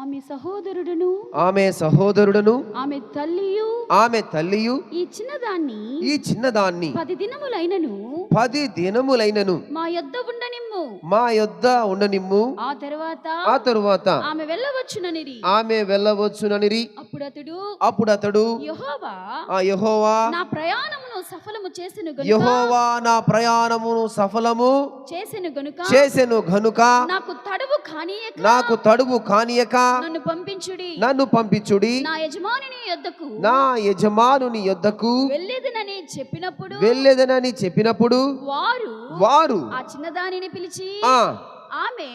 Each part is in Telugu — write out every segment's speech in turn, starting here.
ఆమె సహోదరుడును ఆమె సహోదరుడును ఆమె తల్లియు ఆమె తల్లియు ఈ చిన్నదాన్ని ఈ చిన్నదాన్ని పది దినములైనను పది దినములైనను మా యొద్ద ఉండనిమ్ము. మా యొద్ద ఉండనిమ్ము. ఆ తరువాత ఆ తరువాత ఆమె వెళ్ళవచ్చుననిరి. ఆమె వెళ్ళవచ్చుననిరి. అప్పుడు అతడు అప్పుడు అతడు యెహోవా ఆ యహోవా నా ప్రయాణమును సఫలము చేసెను గనుక. యహోవా నా ప్రయాణమును సఫలము చేసెను గనుక. చేసెను గనుక నాకు తడువు కానీయక. నాకు తడువు కానియక. నన్ను పంపించుడి. నన్ను పంపించుడి. నా యజమానుని యొద్దకు. నా యజమానుని యొద్దకు. వెళ్ళేదనని చెప్పినప్పుడు. వెళ్ళేదనని చెప్పినప్పుడు. వారు వారు ఆ చిన్నదానిని పిలిచి ఆ. ఆమె.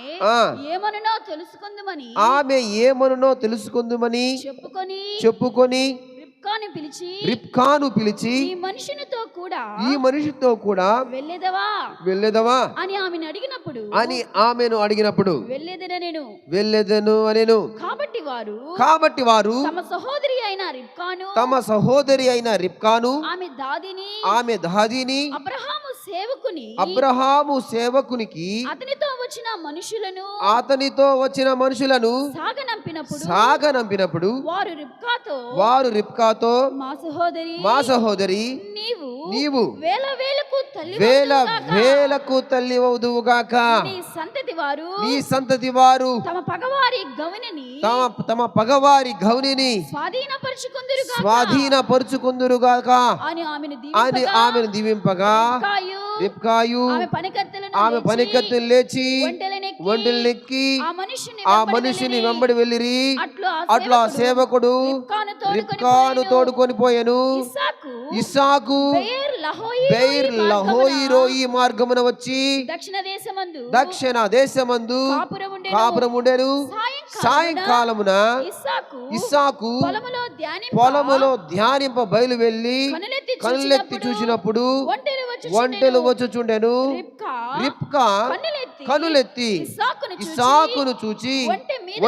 ఏమనునో తెలుసుకుందామని. ఆమె ఏమనునో తెలుసుకుందుమని చెప్పుకొని చెప్పుకొని రిబ్కాని పిలిచి పిలిచి ఈ మనుషునితో కూడా ఈ మనిషితో కూడా వెళ్ళేదవా? వెళ్ళేదవా? అని ఆమెను అడిగినప్పుడు అని ఆమెను అడిగినప్పుడు వెళ్ళేదన నేను. వెళ్ళేదను అనేను. కాబట్టి వారు కాబట్టి వారు తమ సహోదరి అయిన రిబ్కాను తమ సహోదరి అయిన ఆమె దాదిని ఆమె దాదిని అబ్రహాము సేవకుని అబ్రహాము సేవకునికి అతనితో వచ్చిన మనుషులను అతనితో వచ్చిన మనుషులను సాగనంపినప్పుడు సాగనంపినప్పుడు వారు రిబ్కాతో వారు రిప్కాతో మా సహోదరి మా సహోదరి నీవు నీవు వేల వేలకు తల్లి వేల వేలకు తల్లి అవుదువుగాక. నీ సంతతి వారు నీ సంతతి వారు తమ పగవారి గవిని తమ తమ పగవారి గౌనిని స్వాధీనపరుచుకుందరుగా స్వాధీనపరుచుకుందురుగాక. అని ఆమెను అని దీవింపగా ఆమెను దీవింపగా. రిప్కాయు ఆమె పనికత్తులు లేచి ఒంటెలనెక్కి ఒంటిల్నెక్కి ఆ మనిషిని వెంబడి వెళ్ళిరి. అట్లు సేవకుడు రిప్కాను పోయెను. తోడుకొని పోయెను ఇస్సాకు బెయేర్ లహోయి బెయిర్ లోయి లహోయిరో ఈ మార్గమున వచ్చి దక్షిణ దేశమందు దక్షిణ దేశమందు కాపురం ఉండెను. సాయంకాలమున ఇస్సాకు పొలములో ధ్యానింప బయలు వెళ్ళి కనులెత్తి చూసినప్పుడు ఒంటెలు వచ్చి ఒంటెలు వచ్చుచుండెను రిప్కా కనులెత్తి ఇస్సాకును చూచి ఇసాకును చూచి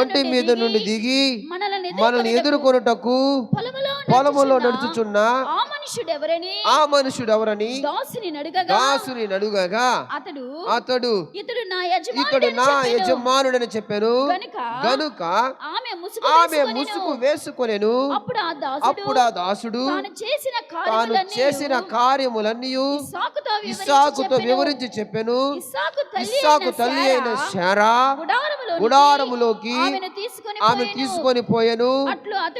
ఒంటె మీద నుండి దిగి మనల్ని ఎదుర్కొనుటకు పొలములో పొలములో నడుచుచున్న మనుషుడు ఎవరని ఆ మనుషుడు ఎవరని దాసుని నడుగగా దాసుని నడుగగా అతడు అతడు ఇతడు నా ఇతడు యజమానుడని నా. యజమానుడని చెప్పాను గనుక ఆమె ముసుగు ఆమె వేసుకొనెను. ముసుగు వేసుకొనెను అప్పుడు ఆ దాసుడు అప్పుడు ఆ దాసుడు తాను చేసిన తాను కార్యములన్నీ చేసిన కార్యములన్నీ ఇస్సాకుతో వివరించి చెప్పెను. ఇస్సాకు తల్లి అయిన శారా గుడారములోకి ఆమె. తీసుకొని పోయెను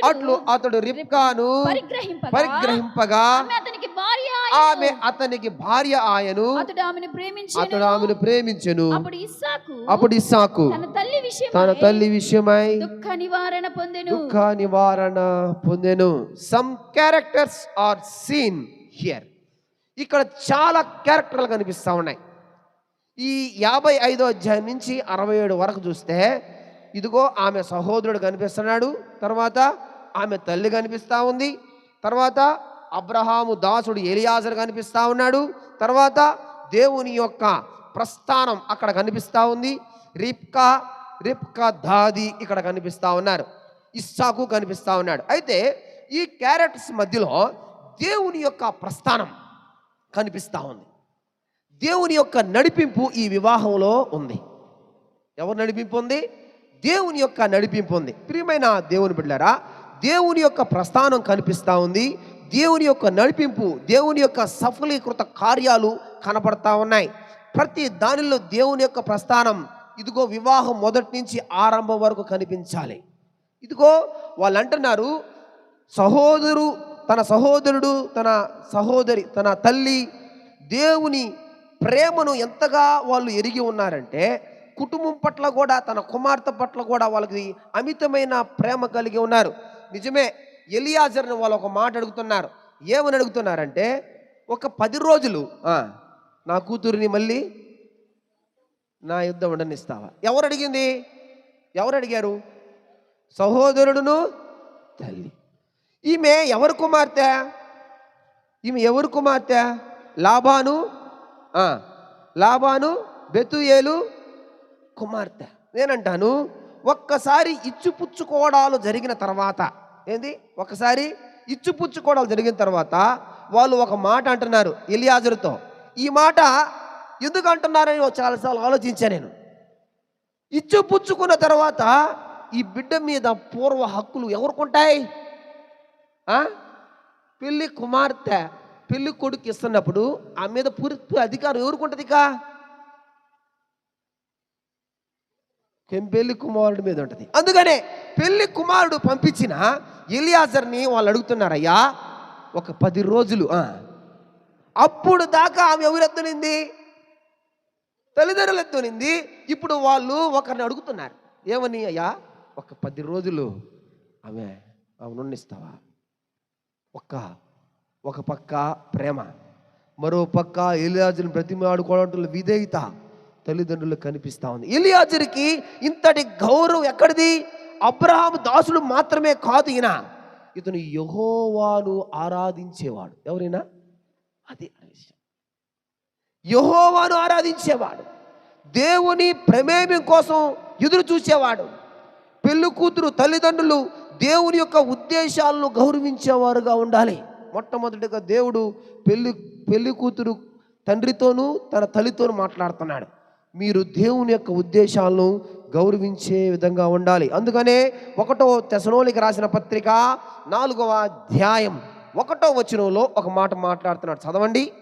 అట్లు అతడు రిప్కాను పరిగ్రహింపగా ఆమె అతనికి భార్య ఆయను. అతడు ఆమెను ప్రేమించెను. అతడు ఆమెను ప్రేమించెను. అప్పుడు ఇస్సాకు తన తల్లి విషయమై దుఃఖ నివారణ పొందెను. దుఃఖ నివారణ పొందెను. Some characters are seen here ఇక్కడ చాలా క్యారెక్టర్లు కనిపిస్తా ఉన్నాయి. ఈ యాభై ఐదో అధ్యాయం నుంచి అరవై ఏడు వరకు చూస్తే ఇదిగో ఆమె సహోదరుడు కనిపిస్తున్నాడు తర్వాత ఆమె తల్లి కనిపిస్తా ఉంది తర్వాత అబ్రహాము దాసుడు ఎలియాజర్ కనిపిస్తూ ఉన్నాడు. తర్వాత దేవుని యొక్క ప్రస్థానం అక్కడ కనిపిస్తా ఉంది. రిప్కా రిప్కా దాది ఇక్కడ కనిపిస్తా ఉన్నారు. ఇస్సాకు కనిపిస్తూ ఉన్నాడు. అయితే ఈ క్యారెక్టర్స్ మధ్యలో దేవుని యొక్క ప్రస్థానం కనిపిస్తా ఉంది. దేవుని యొక్క నడిపింపు ఈ వివాహంలో ఉంది. ఎవరు నడిపింపు ఉంది? దేవుని యొక్క నడిపింపు ఉంది. ప్రియమైన దేవుని బిడ్డారా దేవుని యొక్క ప్రస్థానం కనిపిస్తూ ఉంది. దేవుని యొక్క నడిపింపు దేవుని యొక్క సఫలీకృత కార్యాలు కనపడతా ఉన్నాయి. ప్రతి దానిలో దేవుని యొక్క ప్రస్థానం ఇదిగో వివాహం మొదటి నుంచి ఆరంభం వరకు కనిపించాలి. ఇదిగో వాళ్ళు అంటున్నారు సహోదరు తన సహోదరుడు తన సహోదరి తన తల్లి దేవుని ప్రేమను ఎంతగా వాళ్ళు ఎరిగి ఉన్నారంటే కుటుంబం పట్ల కూడా తన కుమార్తె పట్ల కూడా వాళ్ళకి అమితమైన ప్రేమ కలిగి ఉన్నారు. నిజమే ఎలియాజర్ని వాళ్ళు ఒక మాట అడుగుతున్నారు. ఏమని అడుగుతున్నారంటే ఒక పది రోజులు నా కూతురిని మళ్ళీ నా యుద్ధం ఉండనిస్తావా? ఎవరు అడిగింది? ఎవరు అడిగారు? సహోదరుడును తల్లి. ఈమె ఎవరు కుమార్తె? ఈమె ఎవరు కుమార్తె? లాభాను లాభాను బెతుయేలు కుమార్తె. నేనంటాను ఒక్కసారి ఇచ్చిపుచ్చుకోవడాలు జరిగిన తర్వాత ఏంది? ఒకసారి ఇచ్చిపుచ్చుకోవడాలు జరిగిన తర్వాత వాళ్ళు ఒక మాట అంటున్నారు ఎలియాజరుతో. ఈ మాట ఎందుకు అంటున్నారని చాలాసార్లు ఆలోచించాను నేను. ఇచ్చిపుచ్చుకున్న తర్వాత ఈ బిడ్డ మీద పూర్వ హక్కులు ఎవరుకుంటాయి? పెళ్ళి కుమార్తె పెళ్ళి కొడుకు ఇస్తున్నప్పుడు ఆ మీద పూర్తి అధికారం ఎవరికి ఇక పెళ్ళి కుమారుడి మీద ఉంటుంది. అందుకనే పెళ్ళి కుమారుడు పంపించిన ఎలియాజర్ని వాళ్ళు అడుగుతున్నారయ్యా ఒక పది రోజులు అప్పుడు దాకా ఆమె ఎవరు ఎత్తునింది? తల్లిదండ్రులు ఎత్తునింది. ఇప్పుడు వాళ్ళు ఒకరిని అడుగుతున్నారు. ఏమని అయ్యా? ఒక పది రోజులు ఆమె ఆమె ఒక్క ఒక పక్క ప్రేమ మరో పక్క ఎలియాజుని బ్రతిమాడుకోవడం విధేయత. తల్లిదండ్రులకు కనిపిస్తూ ఉంది. ఎలియాజునికి ఇంతటి గౌరవం ఎక్కడిది? అబ్రహాం దాసుడు మాత్రమే కాదు ఈయన. ఇతను యహోవాను ఆరాధించేవాడు. ఎవరైనా? అదే విషయం యహోవాను ఆరాధించేవాడు. దేవుని ప్రమేయం కోసం ఎదురు చూసేవాడు. పెళ్ళి కూతురు తల్లిదండ్రులు దేవుని యొక్క ఉద్దేశాలను గౌరవించేవారుగా ఉండాలి. మొట్టమొదటిగా దేవుడు పెళ్ళి పెళ్ళి కూతురు తండ్రితోనూ తన తల్లితోనూ మాట్లాడుతున్నాడు. మీరు దేవుని యొక్క ఉద్దేశాలను గౌరవించే విధంగా ఉండాలి. అందుకనే ఒకటో తెసనోలికి రాసిన పత్రిక నాలుగవ అధ్యాయం ఒకటో వచనంలో ఒక మాట మాట్లాడుతున్నాడు. చదవండి.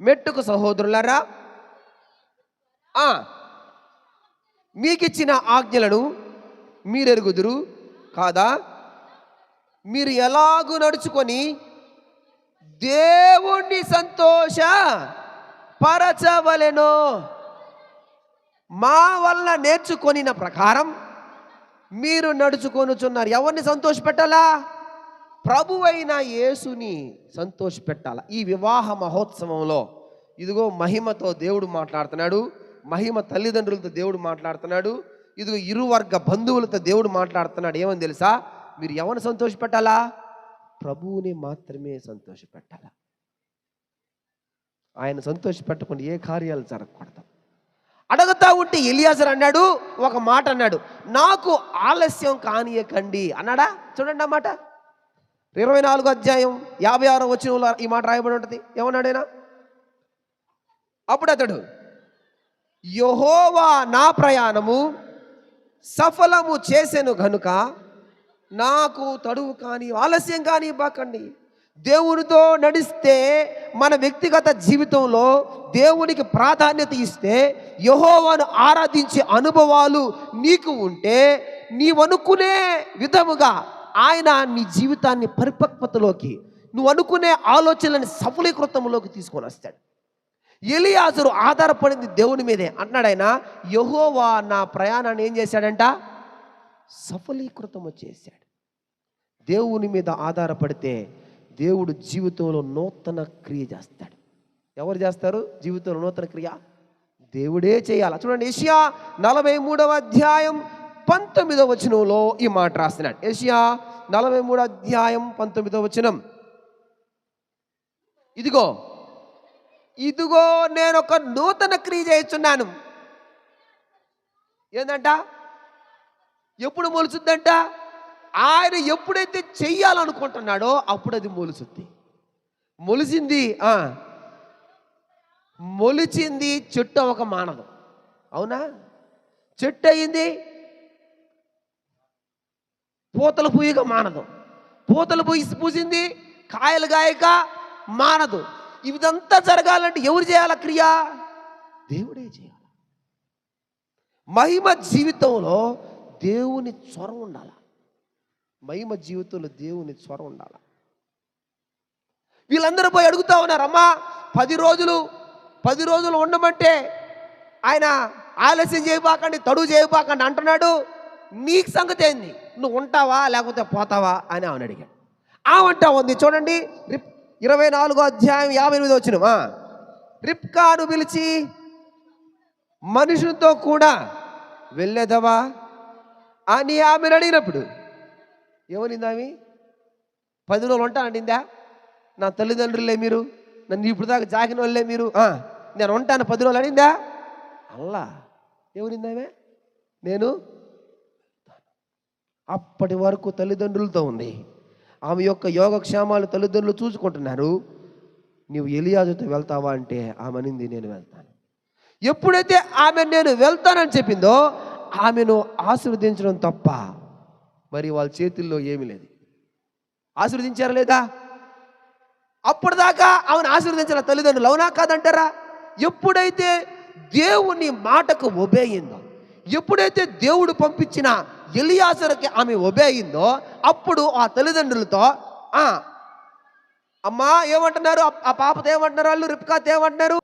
మెట్టుకు సహోదరులారా మీకిచ్చిన ఆజ్ఞలను మీరెరుగుదురు కాదా? మీరు ఎలాగూ నడుచుకొని దేవుణ్ణి సంతోష పరచవలెనో మా వల్ల నేర్చుకొనిన ప్రకారం మీరు నడుచుకొనుచున్నారు. ఎవరిని సంతోషపెట్టాలా? ప్రభు అయిన యేసుని సంతోషపెట్టాల? ఈ వివాహ మహోత్సవంలో ఇదిగో మహిమతో దేవుడు మాట్లాడుతున్నాడు. మహిమ తల్లిదండ్రులతో దేవుడు మాట్లాడుతున్నాడు. ఇదిగో ఇరువర్గ బంధువులతో దేవుడు మాట్లాడుతున్నాడు. ఏమని తెలుసా? మీరు ఎవరిని సంతోషపెట్టాలా? ప్రభువుని మాత్రమే సంతోషపెట్టాలా? ఆయన సంతోషపెట్టకుండా ఏ కార్యాలు జరగకూడదు. అడగతా ఉంటే ఎలియాజర్ అన్నాడు ఒక మాట అన్నాడు. నాకు ఆలస్యం కానియకండి అన్నాడా? చూడండి ఆ మాట. ఇరవై నాలుగు అధ్యాయం యాభై ఆరో వచ్చిన ఈ మాట రాయబడి ఉంటుంది. ఏమన్నాడైనా అప్పుడు అతడు యహోవా నా ప్రయాణము సఫలము చేసెను గనుక నాకు తడువు కానీ ఆలస్యం కానీ బాకండి దేవునితో నడిస్తే మన వ్యక్తిగత జీవితంలో దేవునికి ప్రాధాన్యత ఇస్తే యహోవాను ఆరాధించే అనుభవాలు నీకు ఉంటే నీవనుకునే విధముగా ఆయన నీ జీవితాన్ని పరిపక్వతలోకి నువ్వు అనుకునే ఆలోచనలని సఫలీకృతంలోకి తీసుకొని వస్తాడు. ఎలియాజరు ఆధారపడింది దేవుని మీదే. అంటున్నాడు ఆయన యహోవా నా ప్రయాణాన్ని ఏం చేశాడంట? సఫలీకృతం చేశాడు. దేవుని మీద ఆధారపడితే దేవుడు జీవితంలో నూతన క్రియ చేస్తాడు. ఎవరు చేస్తారు? జీవితంలో నూతన క్రియ? దేవుడే చేయాలి. చూడండి ఏషియా నలభై మూడవ అధ్యాయం పంతొమ్మిదవ వచనంలో ఈ మాట రాస్తున్నాడు. ఏషియా నలభై మూడో అధ్యాయం పంతొమ్మిదవ వచనం. ఇదిగో ఇదిగో నేను ఒక నూతన క్రియ చేస్తున్నాను. ఏంటంట ఎప్పుడు మొలుచుద్దంట? ఆయన ఎప్పుడైతే చెయ్యాలనుకుంటున్నాడో అప్పుడు అది మొలుసుద్ది. మొలిసింది మొలిచింది చెట్టు ఒక మానదు అవునా? చెట్టు అయింది పూతలు పూయగా మానదు పూతలు పూసి పూసింది కాయలు గాయక మానదు. ఇదంతా జరగాలంటే ఎవరు చేయాల క్రియ? దేవుడే చేయాలి. మహిమ జీవితంలో దేవుని చొరవ ఉండాలి? మహిమ జీవితంలో దేవుని స్వరం ఉండాల? వీళ్ళందరూ పోయి అడుగుతా ఉన్నారు అమ్మా పది రోజులు పది రోజులు ఉండమంటే ఆయన ఆలస్యం చేయబాకండి తడువు చేయబాకండి అంటున్నాడు. నీకు సంగతి ఏంది? నువ్వు ఉంటావా లేకపోతే పోతావా? అని ఆమెను అడిగాడు. ఆమంటా ఉంది చూడండి రిప్ ఇరవై నాలుగో అధ్యాయం యాభై ఎనిమిది వచ్చినమా రిప్కాను పిలిచి మనుషులతో కూడా వెళ్ళేదవా? అని ఆమెను అడిగినప్పుడు ఏమనిందామి పది రోజులు ఉంటానండిందా నా తల్లిదండ్రులే మీరు. నన్ను ఇప్పుడు దాకా జాగిన వాళ్ళే మీరు. నేను ఉంటాను పది రోజులు అడిందా? అల్లా. ఏమనిందామే నేను? అప్పటి వరకు తల్లిదండ్రులతో ఉంది. ఆమె యొక్క యోగక్షేమాలు తల్లిదండ్రులు చూసుకుంటున్నారు. నీవు ఎలియాజుతో వెళ్తావా అంటే ఆమె అనింది నేను వెళ్తాను. ఎప్పుడైతే ఆమె నేను వెళ్తానని చెప్పిందో ఆమెను ఆశీర్వదించడం తప్ప మరి వాళ్ళ చేతుల్లో ఏమీ లేదు. ఆశీర్వదించారా లేదా? అప్పటిదాకా ఆమెను ఆశీర్వదించిన తల్లిదండ్రులు అవునా కాదంటారా? ఎప్పుడైతే దేవుని మాటకు ఒబేయిందో ఎప్పుడైతే దేవుడు పంపించిన ఎలియాసరికి ఆమె ఒబేయిందో అప్పుడు ఆ తల్లిదండ్రులతో అమ్మా ఏమంటున్నారు? ఆ- ఆ పాపతో ఏమంటున్నారు? వాళ్ళు రిప్కాతో ఏమంటున్నారు?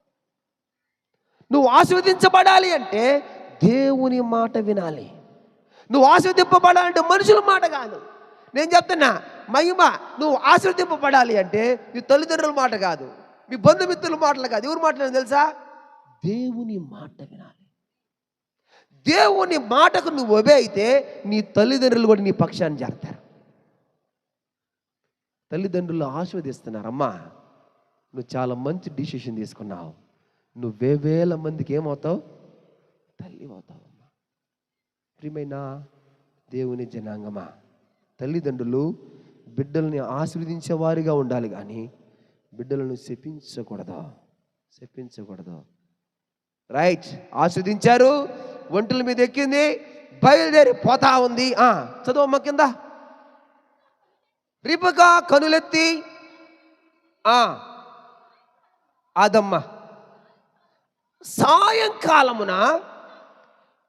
నువ్వు ఆశీర్వదించబడాలి అంటే దేవుని మాట వినాలి. నువ్వు ఆస్వాదింపబడాలంటే మనుషుల మాట కాదు. నేను చెప్తున్నా మహిమ నువ్వు ఆశీర్వదింపబడాలి అంటే నీ తల్లిదండ్రుల మాట కాదు మీ బంధుమిత్రుల మాటలు కాదు. ఎవరు మాట్లాడారు తెలుసా? దేవుని మాట వినాలి. దేవుని మాటకు నువ్వు ఒబే అయితే నీ తల్లిదండ్రులు కూడా నీ పక్షాన్ని చేస్తారు తల్లిదండ్రులు ఆస్వాదిస్తున్నారమ్మా నువ్వు చాలా మంచి డిసిషన్ తీసుకున్నావు. నువ్వు వేవేల మందికి ఏమవుతావు? తల్లి అవుతావు. ప్రియమైన దేవుని జనాంగమా తల్లిదండ్రులు బిడ్డల్ని ఆశీర్వదించేవారిగా ఉండాలి కానీ బిడ్డలను శపించకూడదు శపించకూడదు. రైట్ ఆస్వాదించారు ఒంటల మీద ఎక్కింది బయలుదేరి పోతా ఉంది చదువు చదువమ్మ కింద. రిపక కనులెత్తి ఆ అదమ్మ సాయంకాలమున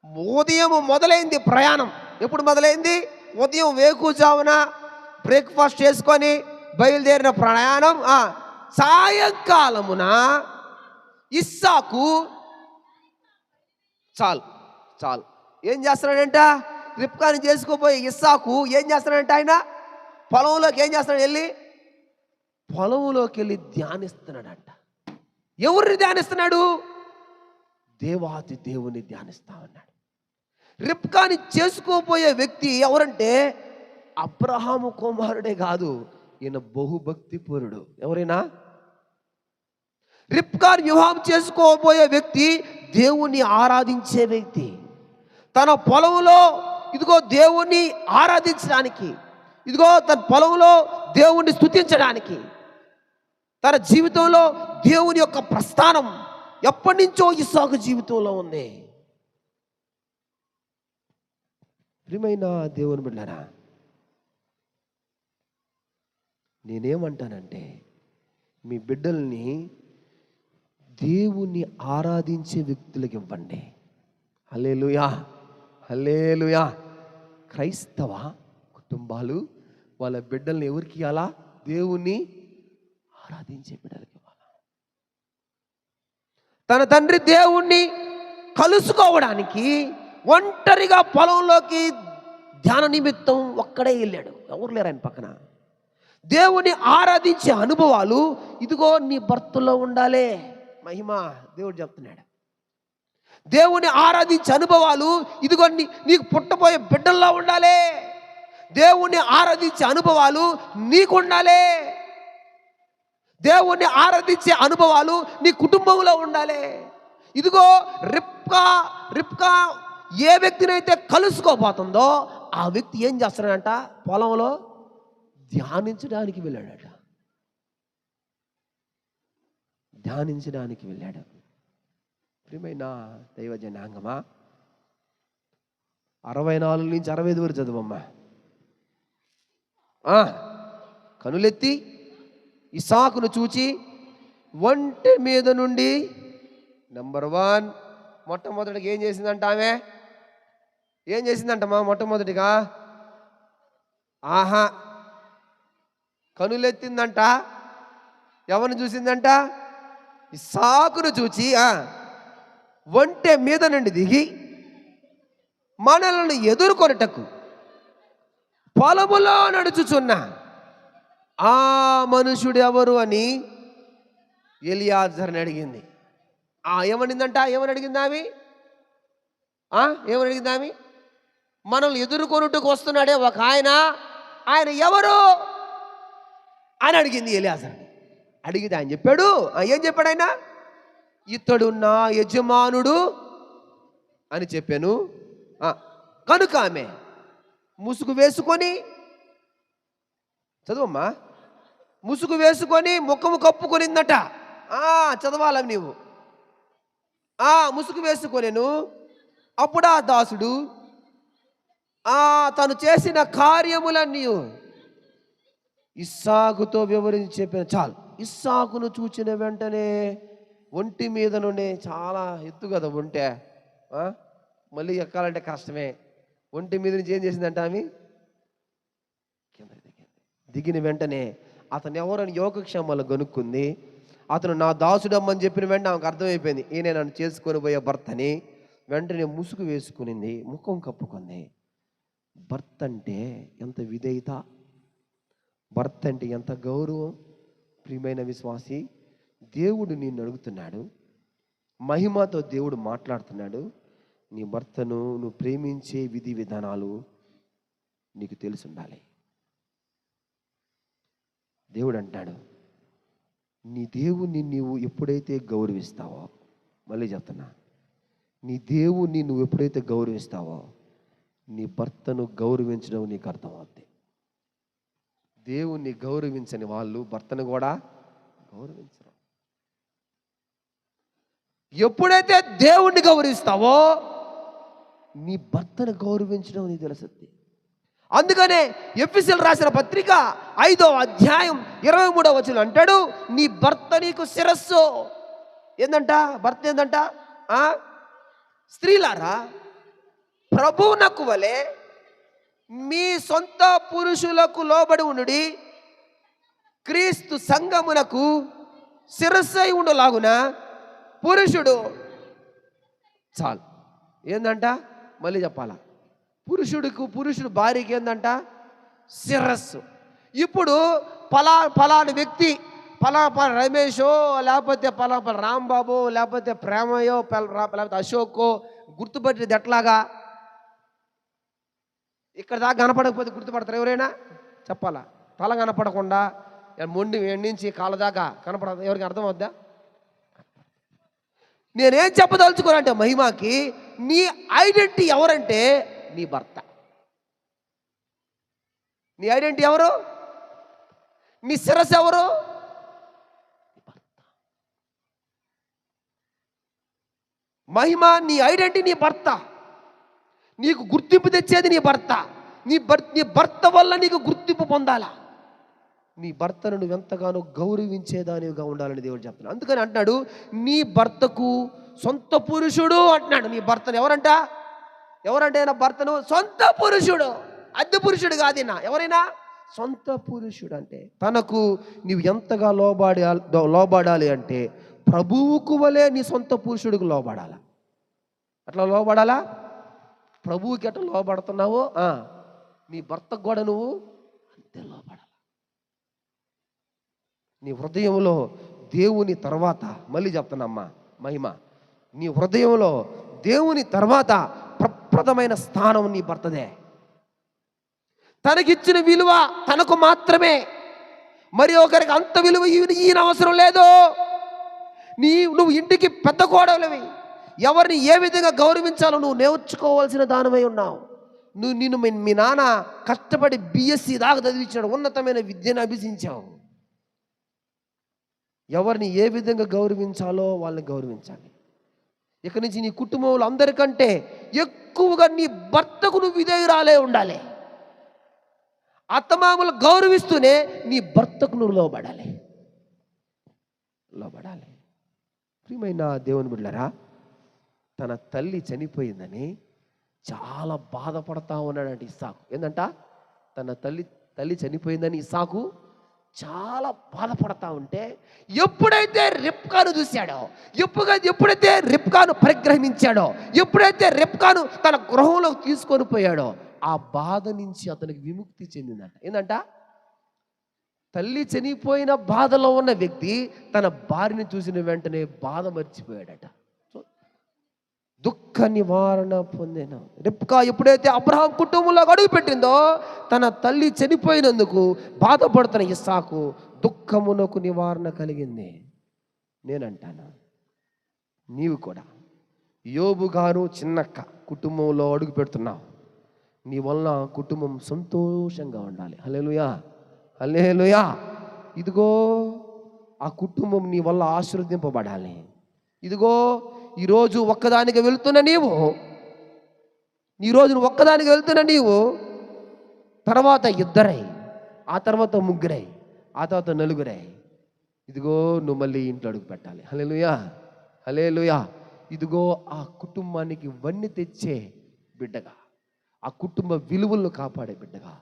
ఉదయం మొదలైంది ప్రయాణం. ఎప్పుడు మొదలైంది? ఉదయం వేకుజామున బ్రేక్ఫాస్ట్ చేసుకొని బయలుదేరిన ప్రయాణం సాయంకాలమున ఇస్సాకు చాలు చాలు. ఏం చేస్తున్నాడంట? రిప్కాని చేసుకోపోయి ఇస్సాకు ఏం చేస్తున్నాడంట ఆయన? పొలంలోకి ఏం చేస్తున్నాడు వెళ్ళి? పొలంలోకి వెళ్ళి ధ్యానిస్తున్నాడంట. ఎవరిని ధ్యానిస్తున్నాడు? దేవాతి దేవుని ధ్యానిస్తా ఉన్నాడు. రిప్కాని చేసుకోపోయే వ్యక్తి ఎవరంటే అబ్రహాము కుమారుడే కాదు ఈయన బహుభక్తి పూరుడు ఎవరైనా? రిప్కాన్ వివాహం చేసుకోబోయే వ్యక్తి దేవుణ్ణి ఆరాధించే వ్యక్తి. తన పొలంలో ఇదిగో దేవుణ్ణి ఆరాధించడానికి ఇదిగో తన పొలంలో దేవుణ్ణి స్థుతించడానికి తన జీవితంలో దేవుని యొక్క ప్రస్థానం ఎప్పటి నుంచో ఇసాకు జీవితంలో ఉంది. ప్రియమైన దేవుని బిడ్డారా నేనేమంటానంటే మీ బిడ్డల్ని దేవుణ్ణి ఆరాధించే వ్యక్తులకు ఇవ్వండి. Hallelujah hallelujah. క్రైస్తవ కుటుంబాలు వాళ్ళ బిడ్డల్ని ఎవరికి ఇవ్వాలా? దేవుణ్ణి ఆరాధించే బిడ్డలకి ఇవ్వాలా? తన తండ్రి దేవుణ్ణి కలుసుకోవడానికి ఒంటరిగా పొలంలోకి ధ్యాన నిమిత్తం ఒక్కడే వెళ్ళాడు. ఎవరు లేరు ఆయన పక్కన. దేవుని ఆరాధించే అనుభవాలు ఇదిగో నీ భర్తలో ఉండాలే మహిమ దేవుడు చెప్తున్నాడు. దేవుని ఆరాధించే అనుభవాలు ఇదిగో నీ నీకు పుట్టబోయే బిడ్డల్లో ఉండాలి. దేవుణ్ణి ఆరాధించే అనుభవాలు నీకు ఉండాలి. దేవుణ్ణి ఆరాధించే అనుభవాలు నీ కుటుంబంలో ఉండాలి. ఇదిగో రిప్కా రిప్కా ఏ వ్యక్తినైతే కలుసుకోబోతుందో ఆ వ్యక్తి ఏం చేస్తాడంట? పొలంలో ధ్యానించడానికి వెళ్ళాడట. ధ్యానించడానికి వెళ్ళాడు. ప్రియమైన దైవ జనాంగమా అరవై నాలుగు నుంచి అరవై ఐదు వరకు చదువమ్మా. కనులెత్తి ఇసాకును చూచి ఒంటి మీద నుండి నంబర్ వన్ మొట్టమొదటిగా ఏం చేసిందంట ఆమె? ఏం చేసిందంటమ్మా మొట్టమొదటిగా? ఆహా. కనులెత్తిందంట. ఎవరిని చూసిందంట? ఇసాకును చూచి ఒంటె మీద నుండి దిగి మనలను ఎదుర్కొనటకు పొలములో నడుచుచున్న ఆ మనుషుడు ఎవరు అని ఎలియాజర్ని అడిగింది. ఆ ఏమనిందంట? ఏమని అడిగింది ఆ, ఏమని అడిగింది మనల్ని ఎదుర్కొనుటకు వస్తున్నాడే ఒక ఆయన. ఆయన ఎవరు? అని అడిగింది ఎలియాజర్. అడిగితే ఆయన చెప్పాడు. ఏం చెప్పాడు ఆయన? ఇతడు నా యజమానుడు అని చెప్పాను. కనుక ఆమె ముసుగు వేసుకొని చదువమ్మా ముసుగు వేసుకొని ముఖము కప్పుకొనిందట. ఆ, చదవాలి నీవు. ఆ ముసుగు వేసుకొనేను. అప్పుడు ఆ దాసుడు ఆ తను చేసిన కార్యములన్నీ ఇస్సాకుతో వివరించి చెప్పిన చాలు. ఇస్సాకును చూచిన వెంటనే ఒంటి మీద నుండి చాలా ఎత్తు కదా ఒంటే. మళ్ళీ ఎక్కాలంటే కష్టమే. ఒంటి మీద నుంచి ఏం చేసిందంట ఆమె? దిగింది. దిగిన వెంటనే అతను ఎవరని యోగక్షేమాలు కనుక్కుంది అతను నా దాసుడమ్మని చెప్పిన వెంటనే ఆమెకు అర్థమైపోయింది. ఈయన నన్ను చేసుకొని పోయే భర్తని. వెంటనే ముసుగు వేసుకునింది. ముఖం కప్పుకుంది. భర్త అంటే ఎంత విధేయత? భర్త అంటే ఎంత గౌరవం? ప్రియమైన విశ్వాసి దేవుడు నిన్ను అడుగుతున్నాడు. మహిమతో దేవుడు మాట్లాడుతున్నాడు. నీ భర్తను నువ్వు ప్రేమించే విధి విధానాలు నీకు తెలిసి ఉండాలి. దేవుడు అంటాడు నీ దేవుణ్ణి నీవు ఎప్పుడైతే గౌరవిస్తావో మళ్ళీ చెప్తున్నా నీ దేవుణ్ణి నువ్వు ఎప్పుడైతే గౌరవిస్తావో నీ భర్తను గౌరవించడం నీకు అర్థమవుద్ది. దేవుణ్ణి గౌరవించని వాళ్ళు భర్తను కూడా గౌరవించరు. ఎప్పుడైతే దేవుణ్ణి గౌరవిస్తావో నీ భర్తను గౌరవించడం నీకు తెలుసుద్ది. అందుకనే ఎఫ్ఎస్ఎల్ రాసిన పత్రిక ఐదో అధ్యాయం ఇరవై మూడో వచ్చిన అంటాడు నీ భర్త నీకు శిరస్సు. ఏందంట? భర్త ఏందంట? ఆ? స్త్రీలారా? ప్రభువునకు వలె మీ సొంత పురుషులకు లోబడి ఉండుడి క్రీస్తు సంగమునకు శిరస్సై ఉండలాగున పురుషుడు చాలు. ఏందంట? మళ్ళీ చెప్పాలా? పురుషుడికి పురుషుడు భార్యకి ఏందంట? శిరస్సు. ఇప్పుడు పలా పలాని వ్యక్తి పలా రమేషో లేకపోతే పలా రాంబాబో రాంబాబు లేకపోతే ప్రేమయో రా- లేకపోతే అశోకో గుర్తుపట్టేది ఎట్లాగా? ఇక్కడ దాకా కనపడకపోతే గుర్తుపడతారు ఎవరైనా? చెప్పాలా? తల కనపడకుండా మొండి ఎండించి నుంచి కాళ్ళ దాకా కనపడదు ఎవరికి అర్థం అవుద్దా? నేనేం చెప్పదలుచుకోనంటే మహిమాకి నీ ఐడెంటిటీ ఎవరంటే నీ భర్త. నీ ఐడెంటిటీ ఎవరు? నీ శిరస్సు ఎవరు? మహిమ నీ ఐడెంటిటీ నీ భర్త. నీకు గుర్తింపు తెచ్చేది నీ భర్త. నీ భర్త నీ భర్త వల్ల నీకు గుర్తింపు పొందాలా? నీ భర్తను నువ్వు ఎంతగానో గౌరవించేదానివిగా ఉండాలని దేవుడు చెప్తున్నాడు. అందుకని అంటున్నాడు నీ భర్తకు సొంత పురుషుడు అంటున్నాడు. నీ భర్తను ఎవరంట? ఎవరంటే నా భర్తను? సొంత పురుషుడు. అద్దె పురుషుడు కాదినా ఎవరైనా? సొంత పురుషుడు అంటే తనకు నీవు ఎంతగా లోబాడి లోబడాలి అంటే ప్రభువుకు వలె నీ సొంత పురుషుడికి లోబడాలా? అట్లా లోబడాలా? ప్రభువుకి ఎట లోబడుతున్నావో నీ భర్తకు కూడా నువ్వు అంతే లోబడాలి. నీ హృదయంలో దేవుని తర్వాత మళ్ళీ చెప్తానమ్మా మహిమ. నీ హృదయంలో దేవుని తర్వాత ప్రప్రదమైన స్థానం నీ భర్తదే. తనకిచ్చిన విలువ తనకు మాత్రమే. మరి ఒకరికి అంత విలువ ఈయన అవసరం లేదు. నీ నువ్వు ఇంటికి పెద్ద కోడలివి ఎవరిని ఏ విధంగా గౌరవించాలో నువ్వు నేర్చుకోవాల్సిన దానమై ఉన్నావు. నువ్వు నిన్ను మీ నాన్న కష్టపడి బిఎస్సి దాకా చదివించాడు ఉన్నతమైన విద్యను అభ్యసించావు. ఎవరిని ఏ విధంగా గౌరవించాలో వాళ్ళని గౌరవించాలి. ఇక్కడి నుంచి నీ కుటుంబంలో అందరికంటే ఎక్కువగా నీ భర్తకు నువ్వు విధేయురాలే ఉండాలి. అత్తమామలు గౌరవిస్తూనే నీ భర్తకు నువ్వు లోబడాలి. లోబడాలి. ప్రియమైన దేవుని బిడ్డలారా తన తల్లి చనిపోయిందని చాలా బాధపడతా ఉన్నాడంట ఇసాకు ఏందంట? తన తల్లి తల్లి చనిపోయిందని ఇసాకు చాలా బాధపడతా ఉంటే ఎప్పుడైతే రిప్కాను చూశాడో ఎప్పుడు ఎప్పుడైతే రిప్కాను పరిగ్రహించాడో ఎప్పుడైతే రిప్కాను తన గృహంలోకి తీసుకొని పోయాడో ఆ బాధ నుంచి అతనికి విముక్తి చెందిందంట. ఏందంట? తల్లి చనిపోయిన బాధలో ఉన్న వ్యక్తి తన భార్యని చూసిన వెంటనే బాధ మర్చిపోయాడట. దుఃఖ నివారణ పొందిన రిప్కా ఎప్పుడైతే అబ్రహాం కుటుంబంలో అడుగుపెట్టిందో తన తల్లి చనిపోయినందుకు బాధపడుతున్న ఇస్సాకు దుఃఖమునకు నివారణ కలిగింది. నేనంటాను? నీవు కూడా. యోబు గారు చిన్నక్క కుటుంబంలో అడుగు పెడుతున్నావు. నీ వలన కుటుంబం సంతోషంగా ఉండాలి. హలేలుయా హలేలుయా ఇదిగో ఆ కుటుంబం నీ వల్ల ఆశీర్వదింపబడాలి. ఇదిగో ఈరోజు ఒక్కదానికి వెళుతున్న నీవు ఈ రోజు నువ్వు ఒక్కదానికి వెళ్తున్నా నీవు తర్వాత ఇద్దరై ఆ తర్వాత ముగ్గురై ఆ తర్వాత నలుగురై. ఇదిగో నువ్వు మళ్ళీ ఇంట్లో అడుగు పెట్టాలి. హలేలుయా హలేలుయా ఇదిగో ఆ కుటుంబానికి వన్ని తెచ్చే బిడ్డగా ఆ కుటుంబ విలువలను కాపాడే బిడ్డగా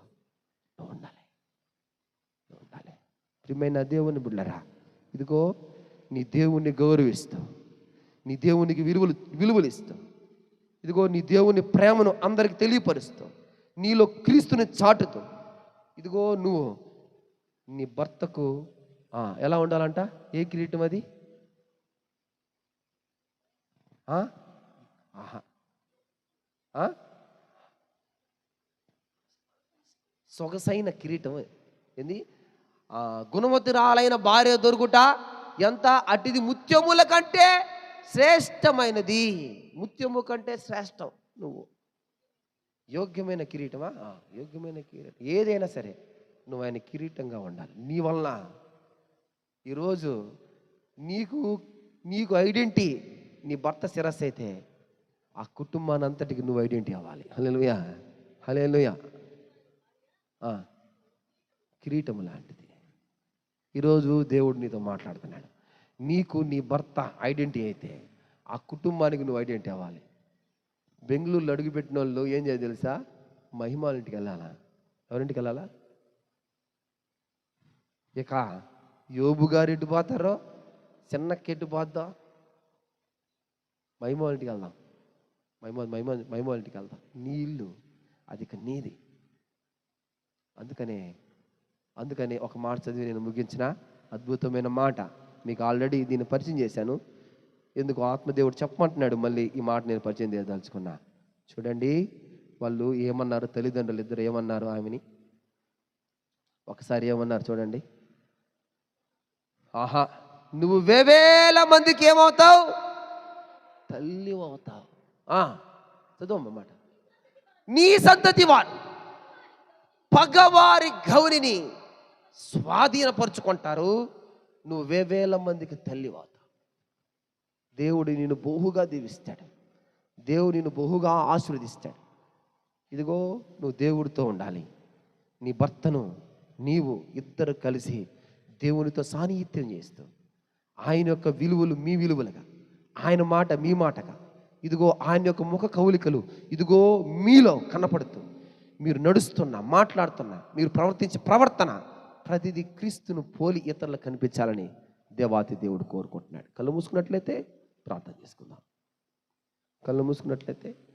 నువ్వు ఉండాలి. నువ్వు ఉండాలి. ప్రియమైన దేవుని బిడ్డరా ఇదిగో నీ దేవుణ్ణి గౌరవిస్తావు నీ దేవునికి విలువలు విలువలు ఇస్తావు ఇదిగో నీ దేవుని ప్రేమను అందరికి తెలియపరుస్తావు నీలో క్రీస్తుని చాటుతూ. ఇదిగో నువ్వు నీ భర్తకు ఆ, ఎలా ఉండాలంట? ఏ కిరీటం అది? ఆ? ఆహా. ఆ? సొగసైన కిరీటం ఏంది? ఆ, గుణవతురాలైన భార్య దొరుకుట ఎంత? అటిది ముత్యముల కంటే శ్రేష్టమైనది. ముత్యము కంటే శ్రేష్టం నువ్వు. యోగ్యమైన కిరీటమా? యోగ్యమైన కిరీటం. ఏదైనా సరే నువ్వు ఆయన కిరీటంగా ఉండాలి. నీ వలన ఈరోజు నీకు నీకు ఐడెంటిటీ నీ భర్త శిరస్సు అయితే ఆ కుటుంబాన్ని అంతటికి నువ్వు ఐడెంటిటీ అవ్వాలి. హలేలుయా హలేలుయా ఆ, కిరీటము లాంటిది. ఈరోజు దేవుడు నీతో మాట్లాడుతున్నాడు. నీకు నీ భర్త ఐడెంటిటీ అయితే ఆ కుటుంబానికి నువ్వు ఐడెంటిటీ అవ్వాలి. బెంగళూరులో అడుగుపెట్టిన వాళ్ళు ఏం చేయాలి తెలుసా? మహిమాలింటికి వెళ్ళాలా? ఎవరింటికి వెళ్ళాలా? ఇక యోబు గారు ఎటు పోతారో? చిన్నకి ఎటు పోద్దాం. మహిమాల ఇంటికి వెళ్దాం. మహిమా మహిమా మహిమాలింటికి వెళ్దాం. నీ ఇల్లు అది ఇక నీది. అందుకనే అందుకని ఒక మాట చదివి నేను ముగించిన అద్భుతమైన మాట. మీకు ఆల్రెడీ దీన్ని పరిచయం చేశాను. ఎందుకు ఆత్మదేవుడు చెప్పమంటున్నాడు మళ్ళీ ఈ మాట నేను పరిచయం చేయదలుచుకున్నా. చూడండి వాళ్ళు ఏమన్నారు? తల్లిదండ్రులు ఇద్దరు ఏమన్నారు ఆమెని? ఒకసారి ఏమన్నారు చూడండి. ఆహా నువ్వు వేవేల మందికి ఏమవుతావు? తల్లి అవుతావు. ఆ, చదువు మాట. నీ సంతతి వారు పగవారి గౌరిని స్వాధీనపరుచుకుంటారు. నువ్వు వేవేల మందికి తల్లి దేవుడు నిన్ను బహుగా దీవిస్తాడు. దేవుడు నిన్ను బహుగా ఆశీర్వదిస్తాడు. ఇదిగో నువ్వు దేవుడితో ఉండాలి. నీ భర్తను నీవు ఇద్దరు కలిసి దేవునితో సాన్నిహిత్యం చేస్తూ ఆయన యొక్క విలువలు మీ విలువలుగా ఆయన మాట మీ మాటగా ఇదిగో ఆయన యొక్క ముఖ కౌలికలు ఇదిగో మీలో కనపడుతూ మీరు నడుస్తున్నా మాట్లాడుతున్నా మీరు ప్రవర్తించే ప్రవర్తన ప్రతిదీ క్రీస్తును పోలి ఇతరులకు కనిపించాలని దేవాతి దేవుడు కోరుకుంటున్నాడు. కళ్ళు మూసుకున్నట్లయితే ప్రార్థన చేసుకుందాం. కళ్ళు మూసుకున్నట్లయితే